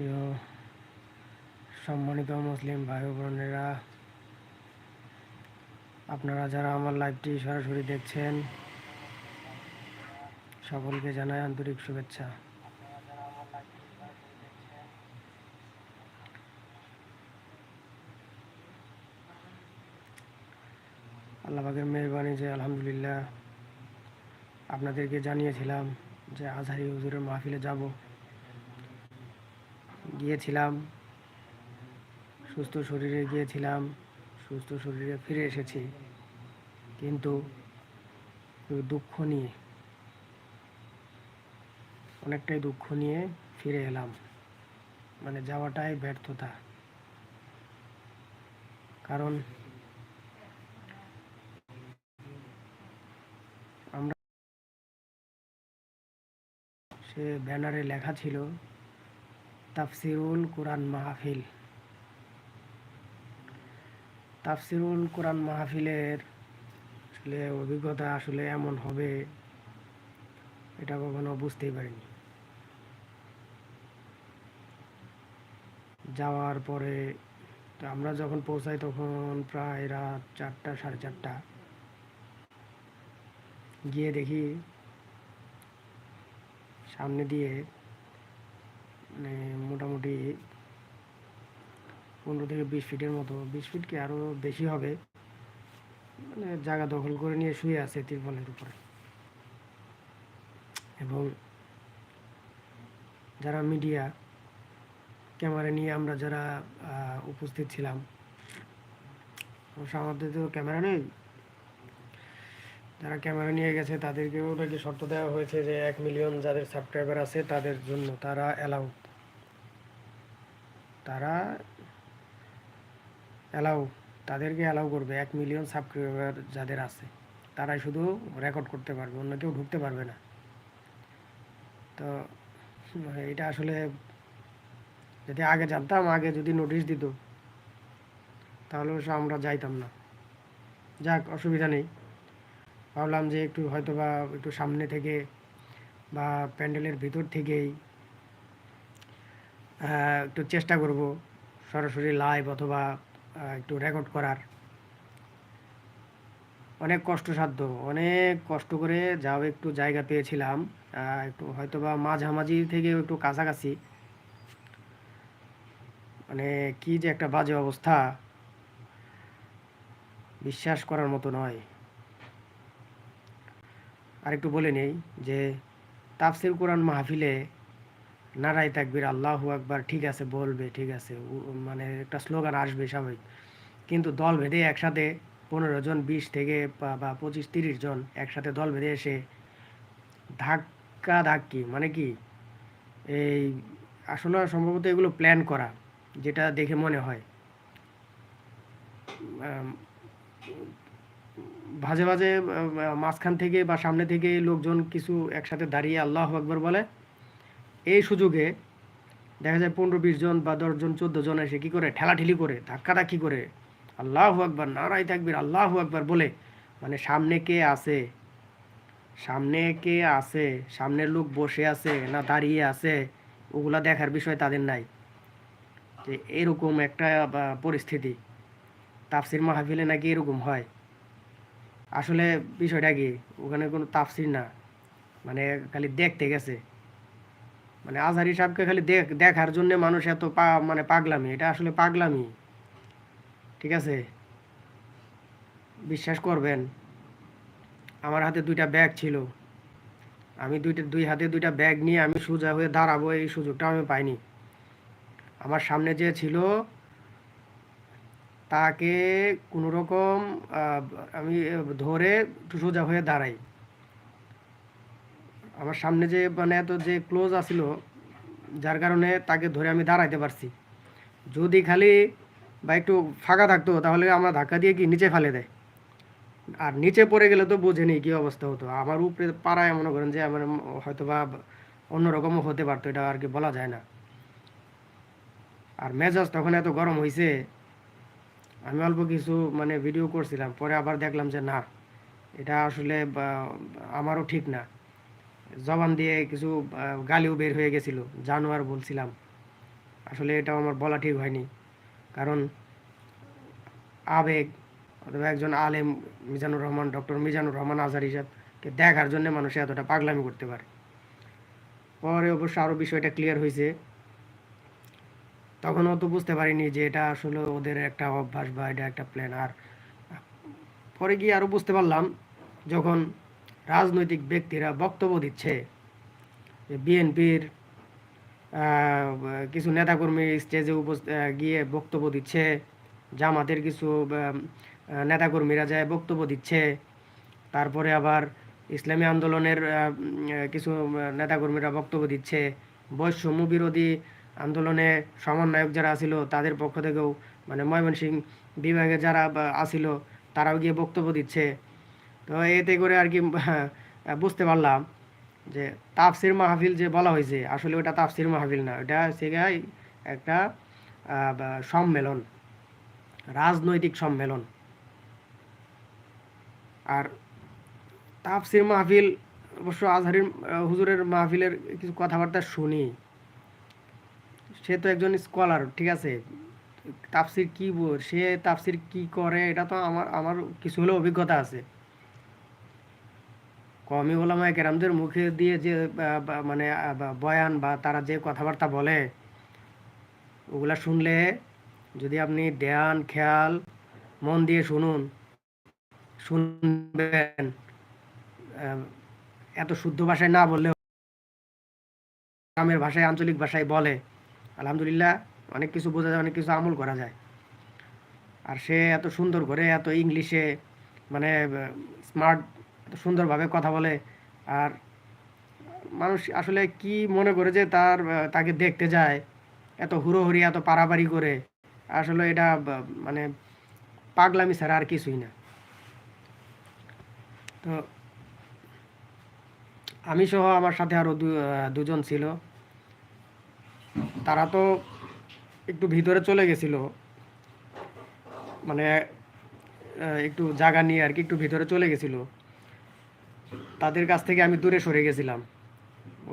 প্রিয় সম্মানিত মুসলিম ভাই বোনেরা, আপনারা যারা আমার লাইভটি সরাসরি দেখছেন, সকলকে জানাই আন্তরিক শুভেচ্ছা। আল্লাহ পাকের মেহরবানি যে আলহামদুলিল্লাহ আপনাদেরকে জানিয়েছিলাম যে আজহারি হুজুরের মাহফিলে যাব। গিয়েছিলাম। সুস্থ শরীরে গিয়েছিলাম, সুস্থ শরীরে ফিরে এসেছি। কিন্তু দুঃখ নিয়ে, অনেকটাই দুঃখ নিয়ে ফিরে এলাম। মানে যাওয়াটাই ব্যর্থতা। কারণ আমরা সে ব্যানারে লেখা ছিল তাফসিরুল কোরআন মাহফিল। তাফসিরুল কোরআন মাহফিলের আসলে অভিজ্ঞতা আসলে এমন হবে, এটা কখনো বুঝতেই পারিনি। যাওয়ার পরে তো আমরা যখন পৌঁছাই তখন প্রায় রাত চারটা, সাড়ে চারটা। গিয়ে দেখি সামনে দিয়ে মোটামুটি পনেরো থেকে বিশ ফিটের মতো। বিশ ফিট কি আরও বেশি হবে? মানে জায়গা দখল করে নিয়ে শুয়ে আছে তিরপলের উপরে। এবং যারা মিডিয়া, ক্যামেরা নিয়ে আমরা যারা উপস্থিত ছিলাম আমাদের তো ক্যামেরা নেই। যারা ক্যামেরা নিয়ে গেছে তাদেরকেও নাকি শর্ত দেওয়া হয়েছে যে এক মিলিয়ন যাদের সাবস্ক্রাইবার আছে তাদের জন্য তারা অ্যালাউ তারা অ্যালাউ তাদেরকে অ্যালাউ করবে এক মিলিয়ন সাবস্ক্রাইবার যাদের আছে। তারাই শুধু রেকর্ড করতে পারবে, অন্য কেউ ঢুকতে পারবে না। তো, এটা আসলে যদি আগে জানতাম, আগে যদি নোটিশ দিত, তাহলে অবশ্য আমরা যাইতাম না। যাক, অসুবিধা নেই। ভাবলাম যে একটু হয়তো বা একটু সামনে থেকে বা প্যান্ডেলের ভিতর থেকেই একটু চেষ্টা করব সরাসরি লাইভ অথবা একটু রেকর্ড করার। অনেক কষ্টসাধ্য, অনেক কষ্ট করে যাও, একটু জায়গা পেয়েছিলাম একটু হয়তো বা মাঝামাঝি থেকে একটু কাছাকাছি। মানে কি যে একটা বাজে অবস্থা, বিশ্বাস করার মতো নয়। আরেকটু বলে নেই যে, তাফসির কোরআন মাহফিলে নারাই তাকবির, আল্লাহু আকবার, ঠিক আছে, বলবে, ঠিক আছে মানে একটা স্লোগান আসবে স্বাভাবিক কিন্তু দল বেঁধে একসাথে পনেরো জন, বিশ থেকে বা- পঁচিশ, তিরিশ জন একসাথে দল বেঁধে এসে ধাক্কা ধাক্কি মানে কি? এই আসলে সম্ভবত এগুলো প্ল্যান করা, যেটা দেখে মনে হয়। ভাজে ভাজে মাঝখান থেকে বা সামনে থেকে লোকজন কিছু একসাথে দাঁড়িয়ে আল্লাহ আকবর বলে এই সুযোগে দেখা যায় পনেরো, বিশ জন বা দশজন চোদ্দ জন এসে কী করে? ঠেলাঠেলি করে, ধাক্কাধাক্কি করে? আল্লাহ আকবর নারাই থাকবির আল্লাহ আকবর বলে। মানে সামনে কে আছে? সামনে কে আছে? সামনের লোক বসে আছে না দাঁড়িয়ে আছে? ওগুলা দেখার বিষয় তাদের নাই। যে এরকম একটা পরিস্থিতি। তাফসির মাহফিলে নাকি এরকম হয়। আসলে বিষয়টা কি? ওখানে কোনো তাফসির না। মানে খালি দেখতে গেছে। মানে আজহারি সাহেবকে খালি দেখ, দেখার জন্য মানুষ এত পা মানে পাগলামি। এটা আসলে পাগলামি। ঠিক আছে? বিশ্বাস করবেন, আমার হাতে দুইটা ব্যাগ ছিল। আমি দুইটা, দুই হাতে দুইটা ব্যাগ নিয়ে আমি সোজা হয়ে দাঁড়াবো, এই সুযোগটা আমি পাইনি। আমার সামনে যে ছিল, তাকে কোনো রকম আমি ধরে সোজা হয়ে দাঁড়াই। আমার সামনে যে মানে এত যে ক্লোজ আছিল, যার কারণে তাকে ধরে আমি দাঁড়াইতে পারছি। যদি খালি বা একটু ফাঁকা থাকতো, তাহলে আমরা ধাক্কা দিয়ে কি নিচে ফেলে দেয়? আর নিচে পড়ে গেলে তো বোঝেনি কি অবস্থা হতো। আমার উপরে পাড়ায় মনে করেন যে, আমার হয়তো বা অন্যরকমও হতে পারতো, এটা আর কি বলা যায় না। আর মেজাজ তখন এত গরম হয়েছে আমি অল্প কিছু মানে ভিডিও করছিলাম, পরে আবার দেখলাম যে না, এটা আসলে আমারও ঠিক না। জবান দিয়ে কিছু গালিও বের হয়ে গেছিল। জানোয়ার বলছিলাম। আসলে এটা আমার বলা ঠিক হয়নি। কারণ আবেগ অথবা একজন আলেম মিজানুর রহমান, ডক্টর মিজানুর রহমান আজার হিসাবকে দেখার জন্য মানুষ এতটা পাগলামি করতে পারে। পরে অবশ্য আরও বিষয়টা ক্লিয়ার হয়েছে তখনও তো বুঝতে পারিনি যে এটা আসলে ওদের একটা অভ্যাস বা এটা একটা প্ল্যান আর পরে গিয়ে আরও বুঝতে পারলাম, যখন রাজনৈতিক ব্যক্তিরা বক্তব্য দিচ্ছে। বিএনপির কিছু নেতাকর্মী স্টেজে গিয়ে বক্তব্য দিচ্ছে। জামাতের কিছু নেতাকর্মীরা যায় বক্তব্য দিচ্ছে। তারপরে আবার ইসলামী আন্দোলনের কিছু নেতাকর্মীরা বক্তব্য দিচ্ছে। বৈষম্য বিরোধী আন্দোলনে সমন্বয়ক যারা আছিল, তাদের পক্ষ থেকেও মানে ময়মনসিং বিভাগে যারা আসিল তারাও গিয়ে বক্তব্য দিচ্ছে। তো এতে করে আর কি বুঝতে পারলাম যে তাফসির মাহফিল যে বলা হয়েছে, আসলে ওটা তাফসির মাহফিল না, ওটা হচ্ছে একটা সম্মেলন, রাজনৈতিক সম্মেলন। আর তাফসির মাহফিল, অবশ্য আজহারির হুজুরের মাহফিলের কিছু কথাবার্তা শুনি। সে তো একজন স্কলার ঠিক আছে? তাফসির কি সে তাফসির কি করে, এটা তো আমার আমার কিছু হলেও অভিজ্ঞতা আছে। কমি ওলামায় কেরামদের মুখে দিয়ে যে মানে বয়ান বা তারা যে কথাবার্তা বলে, ওগুলা শুনলে যদি আপনি ধ্যান, খেয়াল, মন দিয়ে শুনুন, শুনবেন এত শুদ্ধ ভাষায় না বললেও গ্রামের ভাষায়, আঞ্চলিক ভাষায় বলে, আলহামদুলিল্লাহ অনেক কিছু বোঝা যায়, অনেক কিছু আমল করা যায়। আর সে এত সুন্দর করে, এত ইংলিশে মানে স্মার্ট সুন্দরভাবে কথা বলে। আর মানুষ আসলে কি মনে করে যে তার তাকে দেখতে যায়? এত হুড়োহুড়ি, এত পারাবাড়ি করে। আসলে এটা মানে পাগলামি ছাড়া আর কিছুই না। তো আমি সহ আমার সাথে আরও দুজন ছিল। তারা তো একটু ভিতরে চলে গেছিল। মানে একটু জায়গা নিয়ে আর কি একটু ভিতরে চলে গেছিল। তাদের কাছ থেকে আমি দূরে সরে গেছিলাম।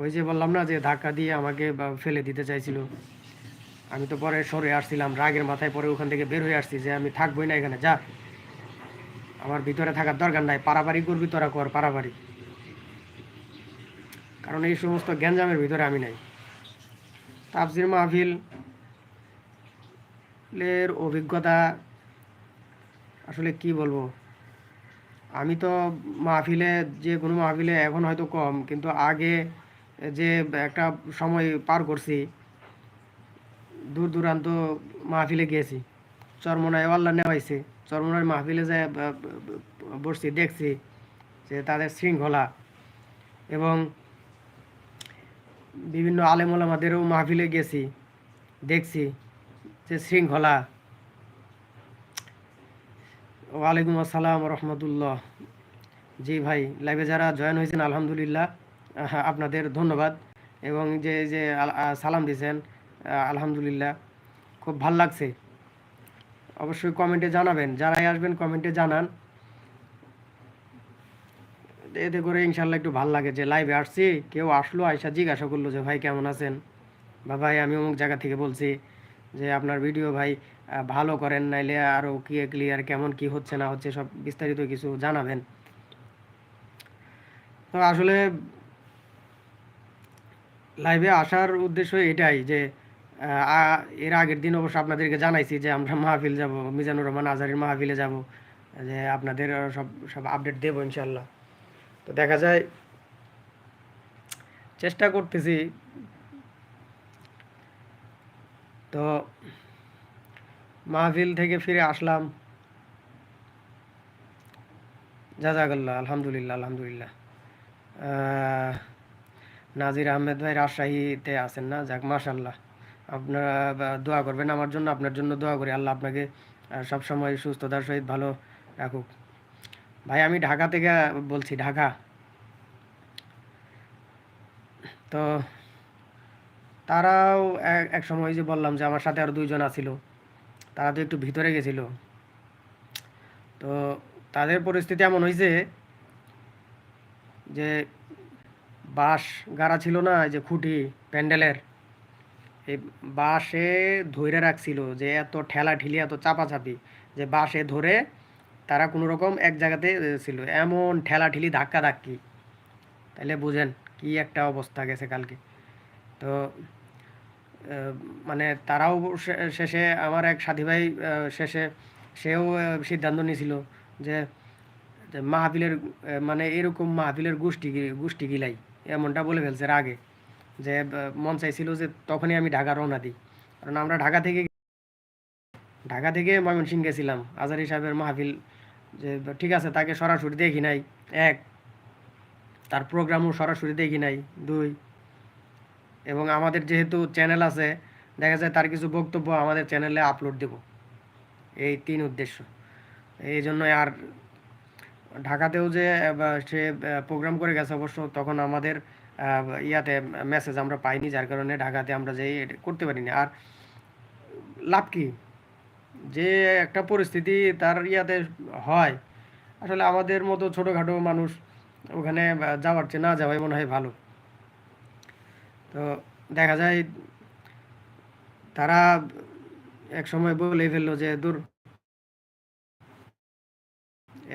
ওই যে বললাম না যে ধাক্কা দিয়ে আমাকে ফেলে দিতে চাইছিল। আমি তো পরে সরে আসছিলাম, রাগের মাথায় পরে ওখান থেকে বের হয়ে আসছি যে আমি থাকবোই না এখানে, যা। আমার ভিতরে থাকার দরকার নাই পারাবাড়ি করবি তোরা কর পারাবাড়ি কারণ এই সমস্ত গ্যাঞ্জামের ভিতরে আমি নাই। তাফসির মাহফিল এর অভিজ্ঞতা, আসলে কি বলব? আমি তো মাহফিলে যে কোনো মাহফিলে এখন হয়তো কম, কিন্তু আগে যে একটা সময় পার করছি, দূর দূরান্ত মাহফিলে গিয়েছি। চরমনায় আল্লাহ নেওয়াইছে চরমনার মাহফিলে যে বসছি, দেখছি যে তাদের শৃঙ্খলা এবং বিভিন্ন আলেমলামাদেরও মাহফিলে গেছি, দেখছি যে শৃঙ্খলা ওয়ালাইকুম আসসালাম রহমতুল্লাহ। জি ভাই লাইভে যারা জয়েন হয়েছেন, আলহামদুলিল্লাহ আপনাদের ধন্যবাদ। এবং যে যে সালাম দিয়েছেন আলহামদুলিল্লাহ, খুব ভালো লাগছে। অবশ্যই কমেন্টে জানাবেন। যারাই আসবেন কমেন্টে জানান। এতে করে ইনশাল্লাহ একটু ভালো লাগে যে লাইভে আসছি, কেউ আসলো আয়সা জিজ্ঞাসা করল যে, ভাই, কেমন আছেন? বা, ভাই, আমি অমুক জায়গা থেকে বলছি যে, আপনার ভিডিও ভাই ভালো করেন, নাইলে আরও কি ক্লিয়ার কেমন কি হচ্ছে না হচ্ছে সব বিস্তারিত কিছু জানাবেন। তো আসলে লাইভে আসার উদ্দেশ্য এটাই যে এর আগের দিন অবশ্য আপনাদেরকে জানাইছি যে আমরা মাহফিল যাব, মিজানুর রহমান আজারির মাহফিলে যাব, যে আপনাদের সব সব আপডেট দেবো ইনশাল্লাহ তো দেখা যায়, চেষ্টা করতেছি। তো মাহফিল থেকে ফিরে আসলাম। যা জাজাকাল্লাহ, আলহামদুলিল্লাহ আলহামদুলিল্লাহ। নাজির আহমেদ ভাই রাজশাহীতে আছেন না? যাক মাশাল্লাহ আপনারা দোয়া করবেন আমার জন্য, আপনার জন্য দোয়া করি। আল্লাহ আপনাকে সবসময় সুস্থতার সহিত ভালো রাখুক। ভাই, আমি ঢাকা থেকে বলছি, ঢাকা। তো তারাও এক সময় যে বললাম যে আমার সাথে আর দুইজন আছিল। তারা তো একটু ভিতরে গেছিল। তো তাদের পরিস্থিতি এমন হয়েছে যে বাঁশ গাড়া ছিল না যে খুঁটি, প্যান্ডেলের। এই বাসে ধরে রাখছিল যে এত ঠেলা ঠেলি এত চাপাচাপি যে বাঁশে ধরে তারা কোনো রকম এক জায়গাতে ছিল। এমন ঠেলা ঠেলি ধাক্কা ধাক্কি তাহলে বুঝেন কি একটা অবস্থা গেছে কালকে। তো মানে তারাও শেষে আমার এক সাথী ভাই শেষে সেও সিদ্ধান্ত নিয়েছিল যে মাহফিলের মানে এরকম মাহফিলের গোষ্ঠী গোষ্ঠী গিলাই, এমনটা বলে ফেলছে আগে। যে মন চাইছিল যে তখনই আমি ঢাকা রওনা দিই। কারণ আমরা ঢাকা থেকে ঢাকা থেকে ময়মনসিংহ গেছিলাম আজারি সাহেবের মাহফিল। যে, ঠিক আছে, তাকে সরাসরি দেখি নাই, এক। তার প্রোগ্রামও সরাসরি দেখি নাই, দুই। এবং আমাদের যেহেতু চ্যানেল আছে, দেখা যায় তার কিছু বক্তব্য আমাদের চ্যানেলে আপলোড দেব। এই তিন উদ্দেশ্য। এই জন্য আর ঢাকাতেও যে সে প্রোগ্রাম করে গেছে অবশ্য, তখন আমাদের ইয়াতে মেসেজ আমরা পাইনি, যার কারণে ঢাকাতে আমরা এটা করতে পারিনি। আর লাভ কি? যে একটা পরিস্থিতি তার ইয়াতে হয়। আসলে আমাদের মতো ছোটোখাটো মানুষ ওখানে যাওয়ার চেয়ে না যাওয়াই মনে হয় ভালো। তো দেখা যায় তারা এক সময় বলে ফেলল যে, দূর,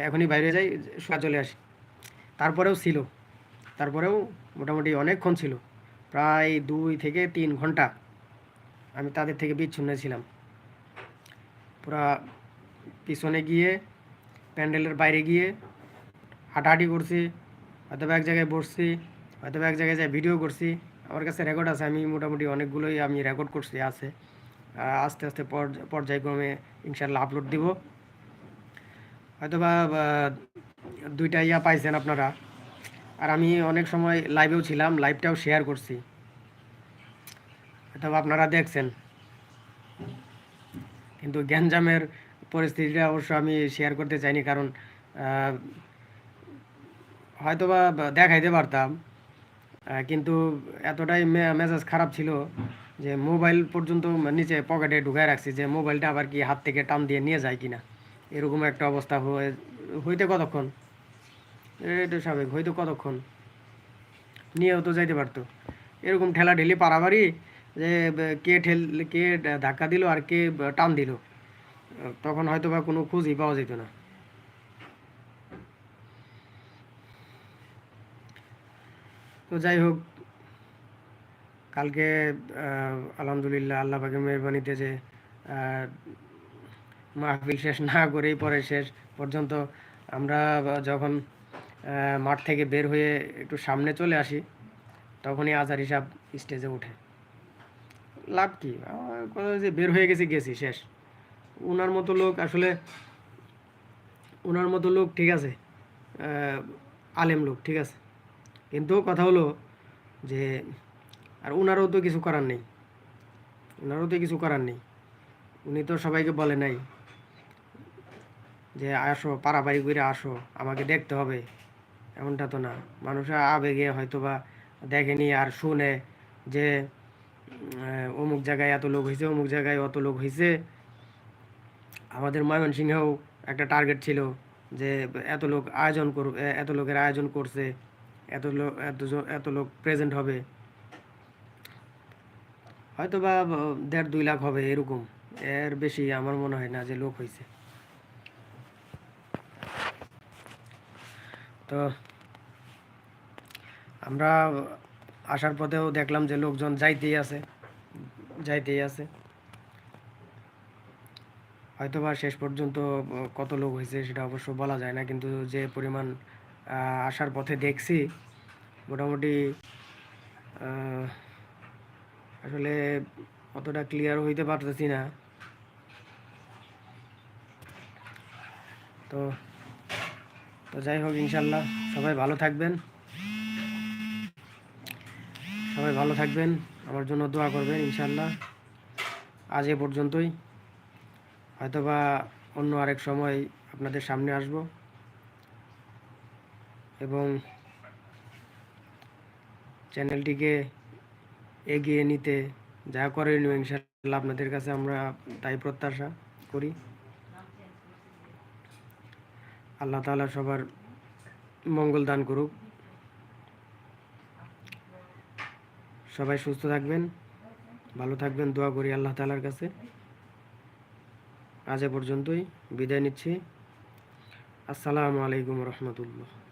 এখনই বাইরে যাই, সোজা চলে আসি। তারপরেও ছিল। তারপরেও মোটামুটি অনেকক্ষণ ছিল। প্রায় দুই থেকে তিন ঘণ্টা আমি তাদের থেকে বিচ্ছিন্ন ছিলাম। পুরা পিছনে গিয়ে, প্যান্ডেলের বাইরে গিয়ে হাঁটাহাঁটি করছি হয়তো এক জায়গায় বসছি হয়তো এক জায়গায় যাই ভিডিও করছি। আমার কাছে রেকর্ড আছে আমি মোটামুটি অনেকগুলোই আমি রেকর্ড করছি আছে। আস্তে আস্তে পর্য- পর্যায়ক্রমে ইনশাল্লাহ আপলোড দিব। হয়তো বা দুইটা ইয়া পাইছেন আপনারা। আর আমি অনেক সময় লাইভেও ছিলাম লাইভটাও শেয়ার করছি। হয়তো আপনারা দেখছেন। কিন্তু গ্যাঞ্জামের পরিস্থিতিটা অবশ্য আমি শেয়ার করতে চাইনি কারণ আহ, হয়তো বা দেখাইতে পারতাম। কিন্তু এতটাই মেজাজ খারাপ ছিল যে মোবাইল পর্যন্ত নিচে পকেটে ঢুকায় রাখছি যে মোবাইলটা আবার কি হাত থেকে টান দিয়ে নিয়ে যায় কিনা। এরকম একটা অবস্থা হয়ে, হইতে কতক্ষণ? এটা স্বাভাবিক, হইতে কতক্ষণ? নিয়েও তো যাইতে পারতো। এরকম ঠেলা ঠেলি পারাবারই যে কে ঠেল, কে ধাক্কা দিল আর কে টান দিল। তখন হয়তো বা কোনো খুঁজই পাওয়া যেত না। তো যাই হোক, কালকে আলহামদুলিল্লাহ আল্লাহ পাকের মেহরবানিতে যে মাহফিল শেষ না করেই পরে শেষ পর্যন্ত আমরা যখন মাঠ থেকে বের হয়ে একটু সামনে চলে আসি, তখনই আজার হিসাব স্টেজে ওঠে লাভ কি? হচ্ছে বের হয়ে গেছি গেছি, শেষ। ওনার মতো লোক আসলে ওনার মতো লোক ঠিক আছে আলেম লোক ঠিক আছে। কিন্তু কথা হলো যে, আর ওনারও তো কিছু করার নেই। ওনারও তো কিছু করার নেই। উনি তো সবাইকে বলে নাই যে, আসো পাড়াপাড়ি করে আসো, আমাকে দেখতে হবে। এমনটা তো না। মানুষ আবেগে হয়তো বা দেখেনি আর শুনে যে অমুক জায়গায় এত লোক হয়েছে অমুক জায়গায় অত লোক হয়েছে আমাদের ময়মনসিংহেও একটা টার্গেট ছিল যে, এত লোক আয়োজন কর এত লোকের আয়োজন করছে। এত লোক এত এত লোক প্রেজেন্ট হবে। হয়তো বা, দেড় দুই লাখ হবে, এরকম। এর বেশি আমার মনে হয় না যে লোক হয়েছে তো, আমরা আসার পথেও দেখলাম যে লোকজন যাইতেই আছে যাইতেই আছে। হয়তো বা শেষ পর্যন্ত কত লোক হয়েছে সেটা অবশ্য বলা যায় না, কিন্তু যে পরিমাণ আসার পথে দেখছি। মোটামুটি আসলে অতটা ক্লিয়ার হইতে পারতেছি না। তো তো যাই হোক, ইনশাল্লাহ সবাই ভালো থাকবেন। সবাই ভালো থাকবেন, আমার জন্য দোয়া করবেন, ইনশাল্লাহ। আজ এ পর্যন্তই। হয়তোবা অন্য আরেক সময় আপনাদের সামনে আসব। এবং চ্যানেলটিকে এগিয়ে নিতে যা করণীয় ইনশাল্লাহ আপনাদের কাছে আমরা তাই প্রত্যাশা করি। আল্লাহ তাআলা সবার মঙ্গল দান করুক। সবাই সুস্থ থাকবেন, ভালো থাকবেন, দোয়া করি আল্লাহ তালার কাছে। আজ এ পর্যন্তই, বিদায় নিচ্ছি। আসসালামু আলাইকুম রহমতুল্লাহ।